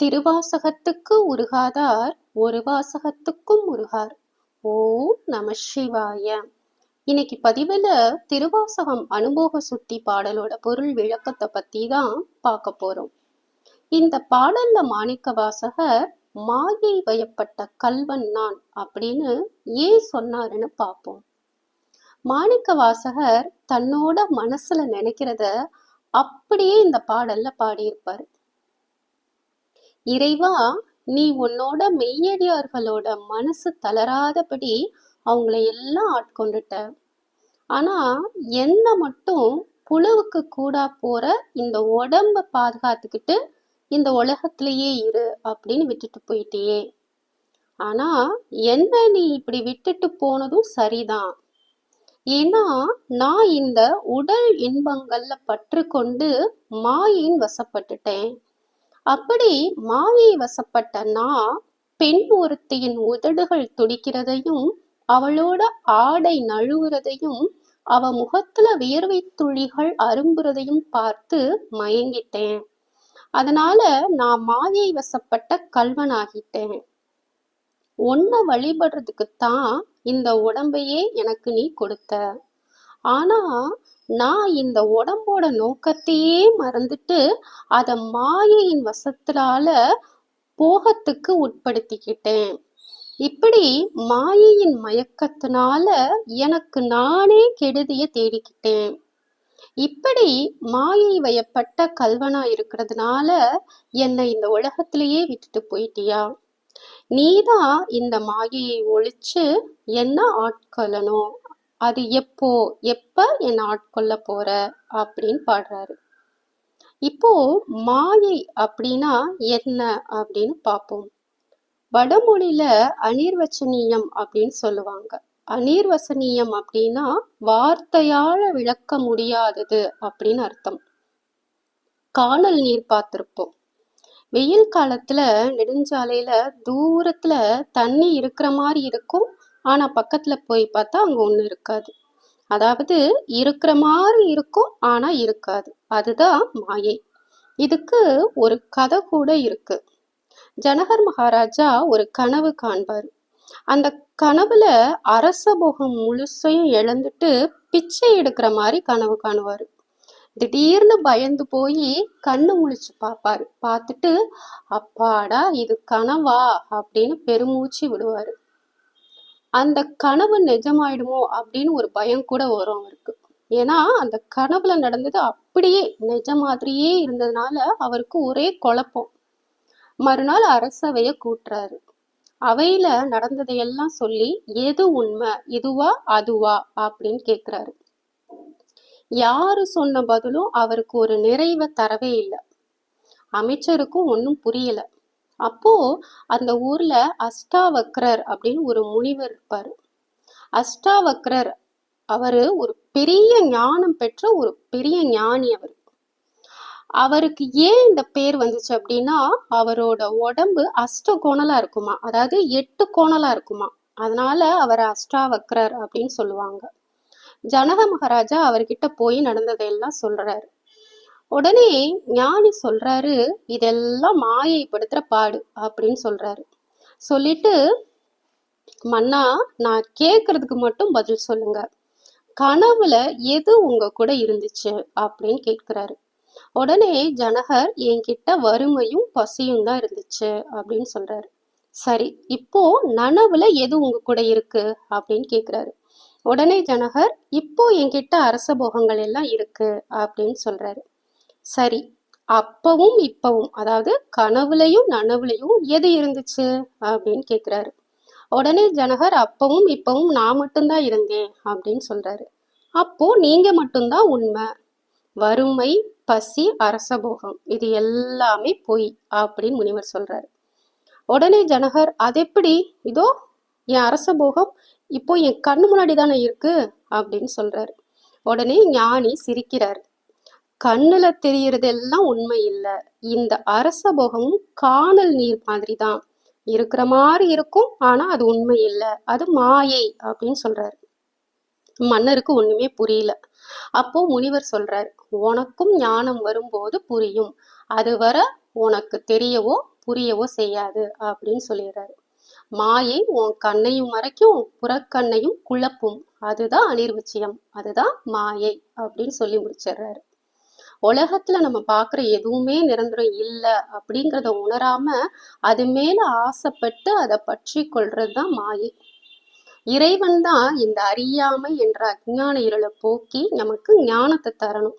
திருவாசகத்துக்கு உருகாதார் ஒரு வாசகத்துக்கும் உருகார். ஓம் நம சிவாய. இன்னைக்கு பதிவுல திருவாசகம் அனுபோக சுத்தி பாடலோட பொருள் விளக்கத்தை பத்தி தான் பார்க்க போறோம். இந்த பாடல்ல மாணிக்க வாசகர் மாயை வயப்பட்ட கல்வன் நான் அப்படின்னு ஏன் சொன்னாருன்னு பார்ப்போம். மாணிக்க வாசகர் தன்னோட மனசுல நினைக்கிறத அப்படியே இந்த பாடல்ல பாடியிருப்பாரு. இறைவா நீ உன்னோட மெய்யடியார்களோட மனசு தளராதபடி அவங்கள எல்லாம் ஆட்கொண்டுட்ட. ஆனா என்ன மட்டும் புழுவுக்கு கூடா போற இந்த உடம்ப பாதுகாத்துக்கிட்டு இந்த உலகத்திலேயே இரு அப்படின்னு விட்டுட்டு போயிட்டியே. ஆனா என்ன நீ இப்படி விட்டுட்டு போனதும் சரிதான். ஏன்னா நான் இந்த உடல் இன்பங்கள்ல பற்று கொண்டு மாயின் வசப்பட்டுட்டேன். அப்படி மாயை வசப்பட்ட நான் பெண் ஒருத்தியின் உதடுகள் துடிக்கிறதையும் அவளோட ஆடை நழுவுறதையும் அவ முகத்துல வியர்வை துளிகள் அரும்புறதையும் பார்த்து மயங்கிட்டேன். அதனால நான் மாயை வசப்பட்ட கல்வனாகிட்டேன் உன்னை வழிபடுறதுக்குத்தான் இந்த உடம்பையே எனக்கு நீ கொடுத்த. ஆனா நான் இந்த உடம்போட நோக்கத்தையே மறந்துட்டு அதை மாயையின் வசத்தினால போகத்துக்கு உட்படுத்திக்கிட்டேன். இப்படி மாயையின் மயக்கத்தினால எனக்கு நானே கெடுதிய தேடிக்கிட்டேன். இப்படி மாயை வயப்பட்ட கல்வனா இருக்கிறதுனால என்னை இந்த உலகத்திலேயே விட்டுட்டு போயிட்டியா? நீதான் இந்த மாயையை ஒழிச்சு என்ன ஆட்கொள்ளணும் அது எப்போ எப்ப என்னை ஆட்கொள்ள போற அப்படின்னு பாடுறாரு. இப்போ மாயை அப்படின்னா என்ன அப்படின்னு பார்ப்போம் வடமொழியில அனிர்வச்சனீயம் அப்படின்னு சொல்லுவாங்க. அநீர்வசனீயம் அப்படின்னா வார்த்தையால விளக்க முடியாதது அப்படின்னு அர்த்தம். காணல் நீர் பார்த்துருப்போம். வெயில் காலத்துல நெடுஞ்சாலையில தூரத்துல தண்ணி இருக்கிற மாதிரி இருக்கும். ஆனால் பக்கத்தில் போய் பார்த்தா அங்கே ஒன்றும் இருக்காது. அதாவது இருக்கிற மாதிரி இருக்கும் ஆனால் இருக்காது. அதுதான் மாயை. இதுக்கு ஒரு கதை கூட இருக்கு. ஜனகர் மகாராஜா ஒரு கனவு காண்பார். அந்த கனவுல அரச போகம் முழுசையும் இழந்துட்டு பிச்சை எடுக்கிற மாதிரி கனவு காணுவார். திடீர்னு பயந்து போய் கண்ணு முழிச்சு பார்ப்பாரு. பார்த்துட்டு அப்பாடா இது கனவா? அப்படின்னு பெருமூச்சு விடுவாரு. அந்த கனவு நிஜமாயிடுமோ அப்படின்னு ஒரு பயம் கூட வரும் அவருக்கு. ஏன்னா அந்த கனவுல நடந்தது அப்படியே நிஜ மாதிரியே இருந்ததுனால அவருக்கு ஒரே குழப்பம். மறுநாள் அரசவைய கூட்டுறாரு. அவையில நடந்ததையெல்லாம் சொல்லி எது உண்மை? இதுவா? அதுவா? அப்படின்னு கேக்குறாரு. யாரு சொன்ன பதிலும் அவருக்கு ஒரு நிறைவை தரவே இல்லை. அமைச்சருக்கும் ஒன்றும் புரியல. அப்போ அந்த ஊர்ல அஷ்டாவக்ரர் அப்படின்னு ஒரு முனிவர் இருப்பாரு. அஷ்டாவக்ரர் அவரு ஒரு பெரிய ஞானம் பெற்ற ஒரு பெரிய ஞானி அவர். அவருக்கு ஏன் இந்த பேர் வந்துச்சு அப்படின்னா அவரோட உடம்பு அஷ்ட கோணலா இருக்குமா? அதாவது எட்டு கோணலா இருக்குமா? அதனால அவர் அஷ்டாவக்ரர் அப்படின்னு சொல்லுவாங்க. ஜனக மகாராஜா அவர்கிட்ட போய் நடந்ததையெல்லாம் சொல்றாரு. உடனே ஞானி சொல்றாரு இதெல்லாம் மாயைப்படுத்துற பாடு அப்படின்னு சொல்றாரு. சொல்லிட்டு மன்னா நான் கேக்குறதுக்கு மட்டும் பதில் சொல்லுங்க. கனவுல எது உங்க கூட இருந்துச்சு? அப்படின்னு கேட்கிறாரு. உடனே ஜனகர் என்கிட்ட வறுமையும் பசியும் தான் இருந்துச்சு அப்படின்னு சொல்றாரு. சரி இப்போ நனவுல எது உங்க கூட இருக்கு? அப்படின்னு கேக்குறாரு உடனே ஜனகர் இப்போ என்கிட்ட அரச போகங்கள் எல்லாம் இருக்கு அப்படின்னு சொல்றாரு. சரி அப்பவும் இப்பவும் அதாவது கனவுலையும் நனவுலையும் எது இருந்துச்சு? அப்படின்னு கேட்குறாரு உடனே ஜனகர் அப்பவும் இப்பவும் நான் மட்டும்தான் இருந்தேன் அப்படின்னு சொல்றாரு. அப்போ நீங்க மட்டும்தான் உண்மை. வறுமை பசி அரசபோகம் இது எல்லாமே பொய் அப்படின்னு முனிவர் சொல்றாரு. உடனே ஜனகர் அது எப்படி இதோ என் அரசபோகம் இப்போ என் கண்ணு முன்னாடி தானே இருக்கு அப்படின்னு சொல்றாரு. உடனே ஞானி சிரிக்கிறார். கண்ணுல தெரியறதெல்லாம் உண்மை இல்லை. இந்த அரச போகமும் காணல் நீர் மாதிரி தான் இருக்கிற மாதிரி இருக்கும் ஆனா அது உண்மை இல்லை. அது மாயை அப்படின்னு சொல்றாரு. மன்னருக்கு ஒண்ணுமே புரியல. அப்போ முனிவர் சொல்றார் உனக்கும் ஞானம் வரும்போது புரியும். அதுவரை உனக்கு தெரியவோ புரியவோ செய்யாது அப்படின்னு சொல்லிடுறாரு. மாயை உன் கண்ணையும் மறைக்கும் புறக்கண்ணையும் குழப்பும். அதுதான் அனிர்வச்சியம். அதுதான் மாயை அப்படின்னு சொல்லி முடிச்சிடுறாரு. உலகத்துல நம்ம பார்க்குற எதுவுமே நிரந்தரம் இல்லை அப்படிங்கிறத உணராம அது மேல ஆசைப்பட்டு அதை பற்றி கொள்றது தான் மாயை. இறைவன் தான் இந்த அறியாமை என்ற அஞ்ஞான இருளை போக்கி நமக்கு ஞானத்தை தரணும்.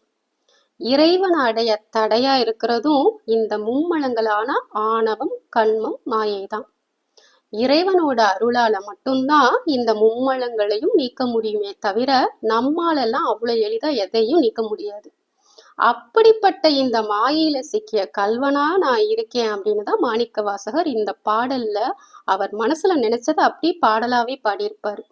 இறைவன் அடைய தடையா இருக்கிறதும் இந்த மும்மலங்களான ஆணவம் கண்மம் மாயை தான் இறைவனோட அருளால மட்டும்தான் இந்த மும்மலங்களையும் நீக்க முடியுமே தவிர நம்மாலெல்லாம் அவ்வளவு எளிதா எதையும் நீக்க முடியாது. அப்படிப்பட்ட இந்த மாயையில சிக்கிய கல்வனா நான் இருக்கேன் அப்படின்னு தான் மாணிக்க வாசகர் இந்த பாடல்ல அவர் மனசுல நினைச்சதை அப்படி பாடலாவே பாடியிருப்பாரு.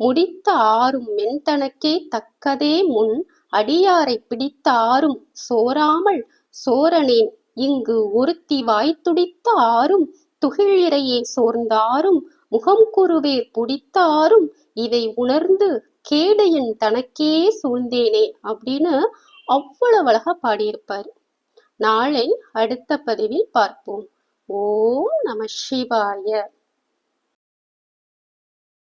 முடித்த ஆறும் மென்தனக்கே தக்கதே முன் அடியாரை பிடித்த ஆறும் சோராமல் சோரனேன். இங்கு ஒருத்தி வாய்த்துடித்த ஆறும் துகிழிறையே சோர்ந்தாரும் முகம் குருவேர் புடித்தாரும் இதை உணர்ந்து கேடு என் தனக்கே சூழ்ந்தேனே அப்படின்னு அவ்வளவு அழகா பாடியிருப்பார். நாளை அடுத்த பதிவில் பார்ப்போம். ஓம் நம சிவாய.